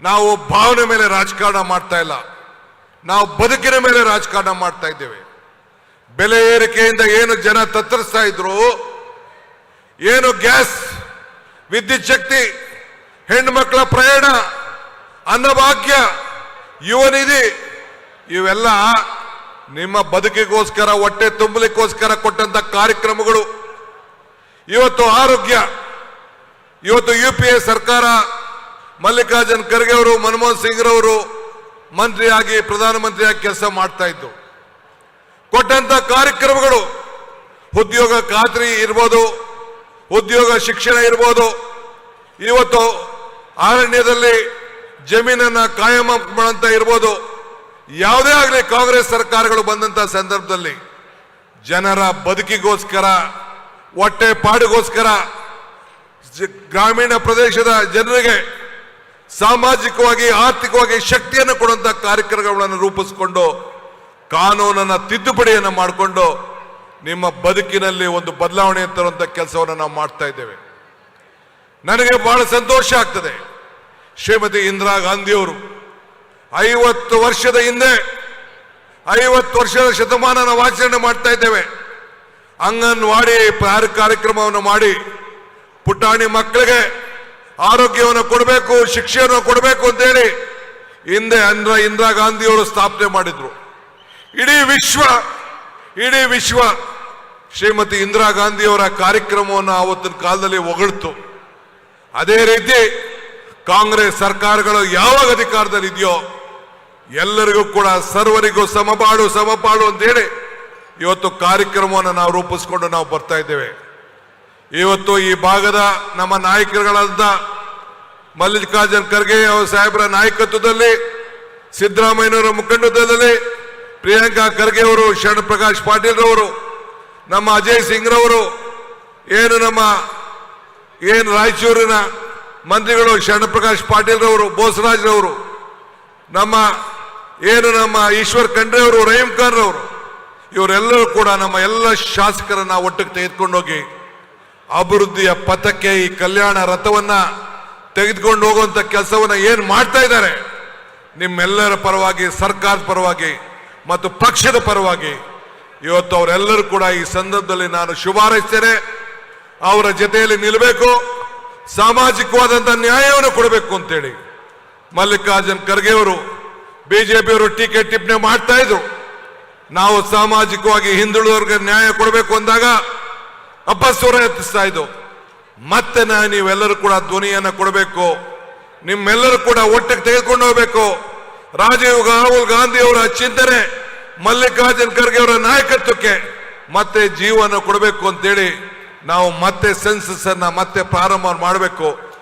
ನಾವು ಭಾವನೆ ಮೇಲೆ ರಾಜಕಾರಣ ಮಾಡ್ತಾ ಇಲ್ಲ. ನಾವು ಬದುಕಿನ ಮೇಲೆ ರಾಜಕಾರಣ ಮಾಡ್ತಾ ಇದ್ದೇವೆ. ಬೆಲೆ ಏರಿಕೆಯಿಂದ ಏನು ಜನ ತತ್ತರಿಸ್ತಾ ಇದ್ರು, ಏನು ಗ್ಯಾಸ್, ವಿದ್ಯುತ್ ಶಕ್ತಿ ಹೆಣ್ಮಕ್ಳ ಪ್ರಯಾಣ, ಅನ್ನಭಾಗ್ಯ, ಯುವ ನಿಧಿ, ಇವೆಲ್ಲ ನಿಮ್ಮ ಬದುಕಿಗೋಸ್ಕರ, ಹೊಟ್ಟೆ ತುಂಬಲಿಕ್ಕೋಸ್ಕರ ಕೊಟ್ಟಂತ ಕಾರ್ಯಕ್ರಮಗಳು. ಇವತ್ತು ಆರೋಗ್ಯ, ಇವತ್ತು ಯು ಪಿ ಎ ಸರ್ಕಾರ ಮಲ್ಲಿಕಾರ್ಜುನ್ ಖರ್ಗೆ ಅವರು, ಮನಮೋಹನ್ ಸಿಂಗ್ ರವರು ಮಂತ್ರಿಯಾಗಿ, ಪ್ರಧಾನಮಂತ್ರಿಯಾಗಿ ಕೆಲಸ ಮಾಡ್ತಾ ಇದ್ದು. ಕೊಟ್ಟಂತ ಕಾರ್ಯಕ್ರಮಗಳು, ಉದ್ಯೋಗ ಖಾತ್ರಿ ಇರ್ಬೋದು, ಉದ್ಯೋಗ ಶಿಕ್ಷಣ ಇರ್ಬೋದು. ಇವತ್ತು ಅರಣ್ಯದಲ್ಲಿ ಜಮೀನನ್ನು ಕಾಯಂ ಮಾಡಂತ ಇರ್ಬೋದು. ಯಾವುದೇ ಆಗಲಿ ಕಾಂಗ್ರೆಸ್ ಸರ್ಕಾರಗಳು ಬಂದಂತ ಸಂದರ್ಭದಲ್ಲಿ ಜನರ ಬದುಕಿಗೋಸ್ಕರ ಹೊಟ್ಟೆ ಪಾಡಿಗೋಸ್ಕರ ಗ್ರಾಮೀಣ ಪ್ರದೇಶದ ಜನರಿಗೆ ಸಾಮಾಜಿಕವಾಗಿ, ಆರ್ಥಿಕವಾಗಿ ಶಕ್ತಿಯನ್ನು ಕೊಡುವಂತಹ ಕಾರ್ಯಕ್ರಮಗಳನ್ನು ರೂಪಿಸಿಕೊಂಡು, ಕಾನೂನನ್ನ ತಿದ್ದುಪಡಿಯನ್ನು ಮಾಡಿಕೊಂಡು, ನಿಮ್ಮ ಬದುಕಿನಲ್ಲಿ ಒಂದು ಬದಲಾವಣೆ ತರುವಂತ ಕೆಲಸವನ್ನು ನಾವು ಮಾಡ್ತಾ ಇದ್ದೇವೆ. ನನಗೆ ಬಹಳ ಸಂತೋಷ ಆಗ್ತದೆ. ಶ್ರೀಮತಿ ಇಂದಿರಾ ಗಾಂಧಿಯವರು ಐವತ್ತು ವರ್ಷದ ಹಿಂದೆ, ಐವತ್ತು ವರ್ಷದ ಶತಮಾನ ನಾವು ಆಚರಣೆ ಮಾಡ್ತಾ ಇದ್ದೇವೆ. ಅಂಗನವಾಡಿ ಕಾರ್ಯಕ್ರಮವನ್ನು ಮಾಡಿ, ಪುಟಾಣಿ ಮಕ್ಕಳಿಗೆ ಆರೋಗ್ಯವನ್ನು ಕೊಡಬೇಕು, ಶಿಕ್ಷೆಯನ್ನು ಕೊಡಬೇಕು ಅಂತೇಳಿ ಹಿಂದೆ ಅಂದ್ರ ಇಂದಿರಾ ಗಾಂಧಿಯವರು ಸ್ಥಾಪನೆ ಮಾಡಿದ್ರು. ಇಡೀ ವಿಶ್ವ ಇಡೀ ವಿಶ್ವ ಶ್ರೀಮತಿ ಇಂದಿರಾ ಗಾಂಧಿಯವರ ಕಾರ್ಯಕ್ರಮವನ್ನು ಆವತ್ತಿನ ಕಾಲದಲ್ಲಿ ಹೊಗಳ್ತು. ಅದೇ ರೀತಿ ಕಾಂಗ್ರೆಸ್ ಸರ್ಕಾರಗಳು ಯಾವಾಗ ಅಧಿಕಾರದಲ್ಲಿ ಇದೆಯೋ ಎಲ್ಲರಿಗೂ ಕೂಡ ಸರ್ವರಿಗೂ ಸಮಪಾಡು ಸಮಪಾಡು ಅಂತೇಳಿ ಇವತ್ತು ಕಾರ್ಯಕ್ರಮವನ್ನು ನಾವು ರೂಪಿಸ್ಕೊಂಡು ನಾವು ಬರ್ತಾ ಇದ್ದೇವೆ. ಇವತ್ತು ಈ ಭಾಗದ ನಮ್ಮ ನಾಯಕರುಗಳಾದ ಮಲ್ಲಿಕಾರ್ಜುನ್ ಖರ್ಗೆ ಅವರ ಸಾಹೇಬರ ನಾಯಕತ್ವದಲ್ಲಿ ಸಿದ್ದರಾಮಯ್ಯನವರ ಮುಖಂಡತ್ವದಲ್ಲಿ ಪ್ರಿಯಾಂಕಾ ಖರ್ಗೆ ಅವರು ಶರಣ್ ಪ್ರಕಾಶ್ ಪಾಟೀಲ್ ರವರು, ನಮ್ಮ ಅಜಯ್ ಸಿಂಗ್ ರವರು, ಏನು ನಮ್ಮ ಏನು ರಾಯಚೂರಿನ ಮಂತ್ರಿಗಳು ಶರಣ್ ಪ್ರಕಾಶ್ ಪಾಟೀಲ್ ರವರು, ಬೋಸರಾಜ್ ರವರು, ನಮ್ಮ ಏನು ನಮ್ಮ ಈಶ್ವರ್ ಖಂಡ್ರೆ ಅವರು, ರಹೀಂ ಖಾನ್ ರವರು, ಇವರೆಲ್ಲರೂ ಕೂಡ ನಮ್ಮ ಎಲ್ಲ ಶಾಸಕರನ್ನ ಒಟ್ಟಿಗೆ ತೆಗೆದುಕೊಂಡೋಗಿ ಅಭಿವೃದ್ಧಿಯ ಪಥಕ್ಕೆ ಈ ಕಲ್ಯಾಣ ರಥವನ್ನ ತೆಗೆದುಕೊಂಡು ಹೋಗುವಂತ ಕೆಲಸವನ್ನ ಏನ್ ಮಾಡ್ತಾ ಇದ್ದಾರೆ? ನಿಮ್ಮೆಲ್ಲರ ಪರವಾಗಿ, ಸರ್ಕಾರದ ಪರವಾಗಿ ಮತ್ತು ಪಕ್ಷದ ಪರವಾಗಿ ಇವತ್ತು ಅವರೆಲ್ಲರೂ ಕೂಡ ಈ ಸಂದರ್ಭದಲ್ಲಿ ನಾನು ಶುಭ ಹಾರೈಸ್ತೇನೆ ಅವರ ಜೊತೆಯಲ್ಲಿ ನಿಲ್ಲಬೇಕು ಸಾಮಾಜಿಕವಾದಂತ ನ್ಯಾಯವನ್ನು ಕೊಡಬೇಕು ಅಂತೇಳಿ ಮಲ್ಲಿಕಾರ್ಜುನ್ ಖರ್ಗೆ ಅವರು ಬಿಜೆಪಿಯವರು ಟೀಕೆ ಟಿಪ್ಪಣಿ ಮಾಡ್ತಾ ಇದ್ರು. ನಾವು ಸಾಮಾಜಿಕವಾಗಿ ಹಿಂದುಳಿದವರಿಗೆ ನ್ಯಾಯ ಕೊಡಬೇಕು ಅಂದಾಗ ಅಪಸ್ವರ ಎತ್ತಿಸ್ತಾ ಇದ್ದು, ಮತ್ತೆ ನಾ- ನೀವೆಲ್ಲರೂ ಕೂಡ ಧ್ವನಿಯನ್ನ ಕೊಡಬೇಕು. ನಿಮ್ಮೆಲ್ಲರೂ ಕೂಡ ಒಟ್ಟಿಗೆ ತೆಗೆದುಕೊಂಡು ಹೋಗ್ಬೇಕು. ರಾಜೀವ್ ರಾಹುಲ್ ಗಾಂಧಿ ಅವರ ಚಿಂತನೆ, ಮಲ್ಲಿಕಾರ್ಜುನ್ ಖರ್ಗೆ ಅವರ ನಾಯಕತ್ವಕ್ಕೆ ಮತ್ತೆ ಜೀವನ ಕೊಡಬೇಕು ಅಂತೇಳಿ ನಾವು ಮತ್ತೆ ಸೆನ್ಸಸ್ ಅನ್ನ ಮತ್ತೆ ಪ್ರಾರಂಭ ಮಾಡಬೇಕು.